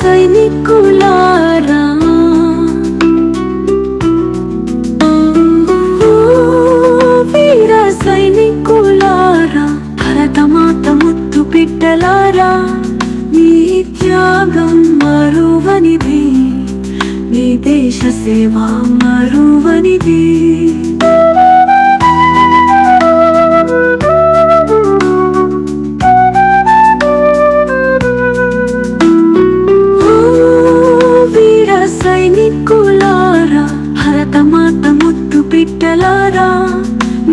సైనికులారా? వీర సైనికులారా? భరతమాత ముత్తు బిడ్డలారా మీ త్యాగం మరో మీ దేశ సేవ మరువనిది. ఓ వీర సైనికులారా భరతమాత ముత్తు బిడ్డలారా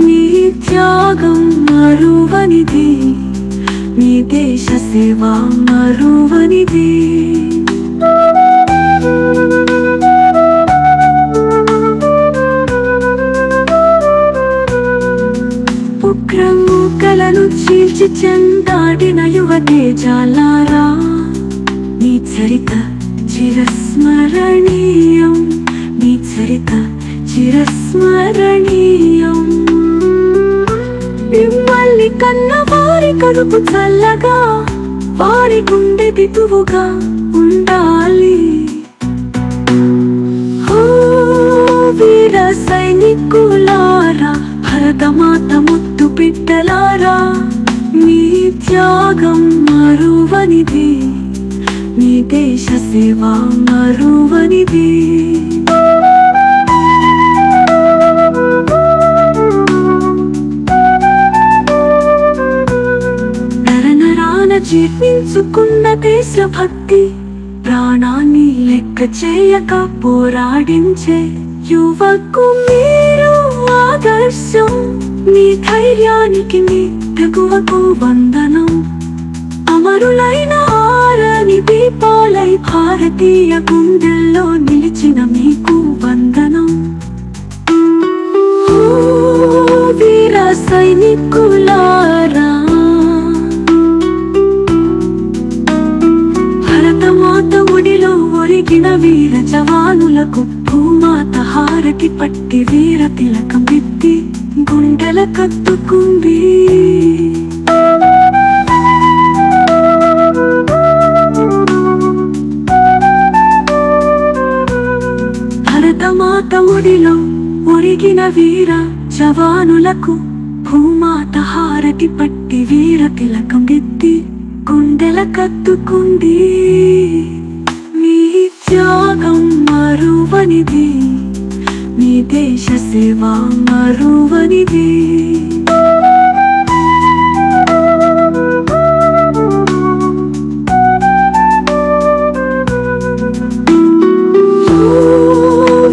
మీ త్యాగం మరువనిది. మీ దేశ సేవ రంగు కలను చీల్చి చెందాడిన యువతే జాలారా. నీ చరిత చిరస్మరణీయం నీ చరిత చిరస్మరణీయం. మిమ్మల్ని కన్న వారి కడుపు చల్లగా వారి గుండె దితువుగా ఉండాలి. వీర సైనికులారా భరతమాత బిడ్డలారా మీ త్యాగం మరువనిది. మీ దేశ సేవ మరువనిది. నరనరాన జీర్ణించుకున్న దేశభక్తి ప్రాణాన్ని లెక్క చేయక పోరాడించే యువకు మీరు ఆదర్శం. మీ ధైర్యానికి మీ తెగువకు వందనం. అమరులైన ఆరని దీపాలై భారతీయ గుండెల్లో నిలిచిన మీకు వందనం. వీర సైనికులారా! భరతమాత ఒడిలో ఒరిగిన వీర జవానులకు భూమాత హారతి పట్టి వీర తిలకం గుండెల కత్తుకుంది. భరతమాత ఒడిలో ఒరిగిన వీర జవానులకు భూమాత హారతి పట్టి వీర తిలకం ఎత్తి గుండెల కత్తుకుంది. దేశ సేవ మరువనిది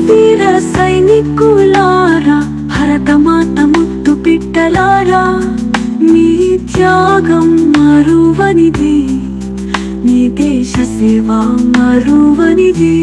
వీర సైనికులారా భరతమాత ముత్తు పిట్టలారా మీ త్యాగం మరువనిది మీ దేశ సేవ మరువనిది